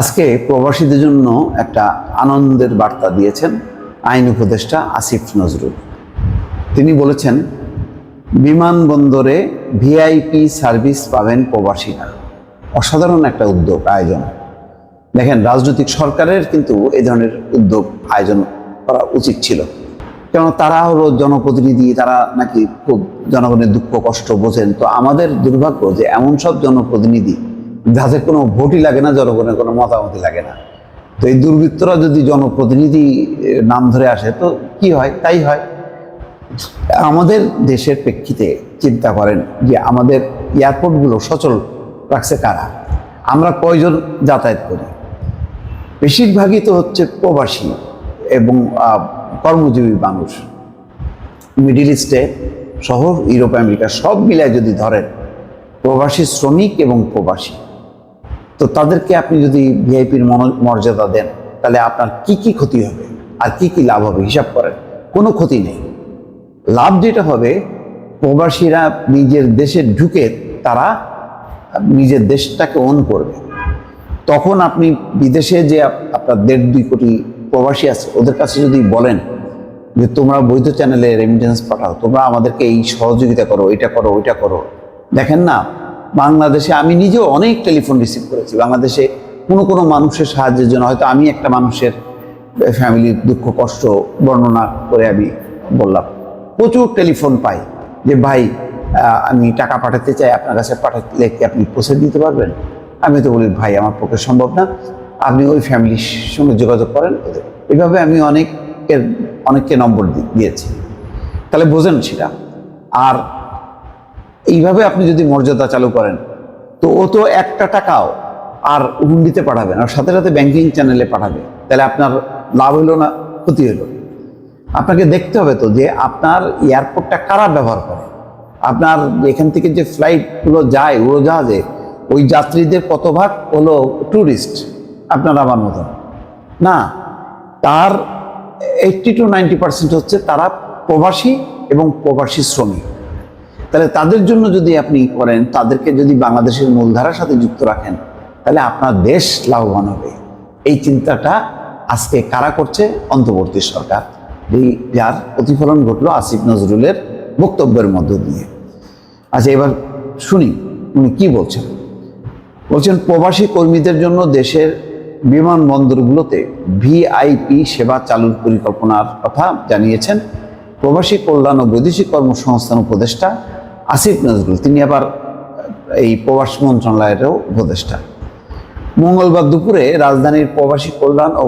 আজকে প্রবাসীদের জন্য একটা আনন্দের বার্তা দিয়েছেন আইন উপদেষ্টা আসিফ নজরুল। তিনি বলেছেন, বিমানবন্দরে ভিআইপি সার্ভিস পাবেন প্রবাসীরা। অসাধারণ একটা উদ্যোগ, আয়োজন। দেখেন, রাজনৈতিক সরকারের কিন্তু এই ধরনের উদ্যোগ, আয়োজন করা উচিত ছিল। কেন তারা হলো জনপ্রতিনিধি, তারা নাকি খুব জনগণের দুঃখ, কষ্ট বোঝেন। তো আমাদের দুর্ভাগ্য যে এমন সব জনপ্রতিনিধি যাদের কোনো ভোটই লাগে না, জনগণের কোনো মতামতই লাগে না। তো এই দুর্বৃত্তরা যদি জনপ্রতিনিধি নাম ধরে আসে, তো কি হয়? তাই হয়। আমাদের দেশের প্রেক্ষিতে চিন্তা করেন যে আমাদের এয়ারপোর্টগুলো সচল রাখছে কারা? আমরা কয়জন যাতায়াত করি? বেশিরভাগই তো হচ্ছে প্রবাসী এবং কর্মজীবী মানুষ। মিডিল ইস্টে, শহর, ইউরোপ, আমেরিকা সব মিলায় যদি ধরেন, প্রবাসী শ্রমিক এবং প্রবাসী। তো তাদেরকে আপনি যদি ভিআইপির মর্যাদা দেন, তাহলে আপনার কি কি ক্ষতি হবে? আর কি কি লাভ হবে? হিসাব করেন। কোনো ক্ষতি নেই। লাভ যেটা হবে, প্রবাসীরা নিজের দেশে ঢুকে তারা নিজের দেশটাকে অন করবে। তখন আপনি বিদেশে যে আপনার দেড় দুই কোটি প্রবাসী আছে, ওদের কাছে যদি বলেন যে, তোমরা বৈধ চ্যানেলে রেমিটেন্স পাঠাও, তোমরা আমাদেরকে এই সহযোগিতা করো, এটা করো, ওইটা করো। দেখেন না বাংলাদেশে আমি নিজেও অনেক টেলিফোন রিসিভ করেছি। বাংলাদেশে কোনো কোনো মানুষের সাহায্যের জন্য হয়তো আমি একটা মানুষের ফ্যামিলির দুঃখ, কষ্ট, বর্ণনা করে আমি বললাম। প্রচুর টেলিফোন পাই যে, ভাই আমি টাকা পাঠাতে চাই, আপনার কাছে পাঠালে কি আপনি পৌঁছে দিতে পারবেন? আমি তো বলি, ভাই, আমার পক্ষে সম্ভব না। আপনি ওই ফ্যামিলির সঙ্গে যোগাযোগ করেন। এভাবে আমি অনেকের, অনেককে নম্বর দিয়েছি। তাহলে বোঝেন সেটা। আর এইভাবে আপনি যদি মর্যাদা চালু করেন, তো ও তো একটা টাকাও আর হুন্ডিতে পাঠাবে না, আর সাথে সাথে ব্যাংকিং চ্যানেলে পাঠাবে। তাহলে আপনার লাভ হলো না, ক্ষতি হলো আপনাকে দেখতে হবে তো যে আপনার এয়ারপোর্টটা কারা ব্যবহার করে। আপনার এখান থেকে যে ফ্লাইটগুলো যায়, উড়োজাহাজে, ওই যাত্রীদের কত ভাগ হলো ট্যুরিস্ট আপনার আমার মতন। না, তার এইটটি টু নাইনটি পার্সেন্ট হচ্ছে তারা প্রবাসী এবং প্রবাসী শ্রমিক। তাহলে তাদের জন্য যদি আপনি করেন, তাদেরকে যদি বাংলাদেশের মূলধারার সাথে যুক্ত রাখেন, তাহলে আপনার দেশ লাভবান হবে। এই চিন্তাটা আজকে কারা করছে? অন্তর্বর্তী সরকার। এই যার প্রতিফলন ঘটলো আসিফ নজরুলের বক্তব্যের মধ্য দিয়ে। আচ্ছা এবার শুনি, উনি কি বলছেন? বলছেন, প্রবাসী কর্মীদের জন্য দেশের বিমানবন্দরগুলোতে ভিআইপি সেবা চালুর পরিকল্পনার কথা জানিয়েছেন প্রবাসী কল্যাণ ও বৈদেশিক কর্মসংস্থান উপদেষ্টা আসিফ নজরুল তিনি আবার এই প্রবাস মন্ত্রণালয়েরও উপদেষ্টা। মঙ্গলবার দুপুরে রাজধানীর প্রবাসী কল্যাণ ও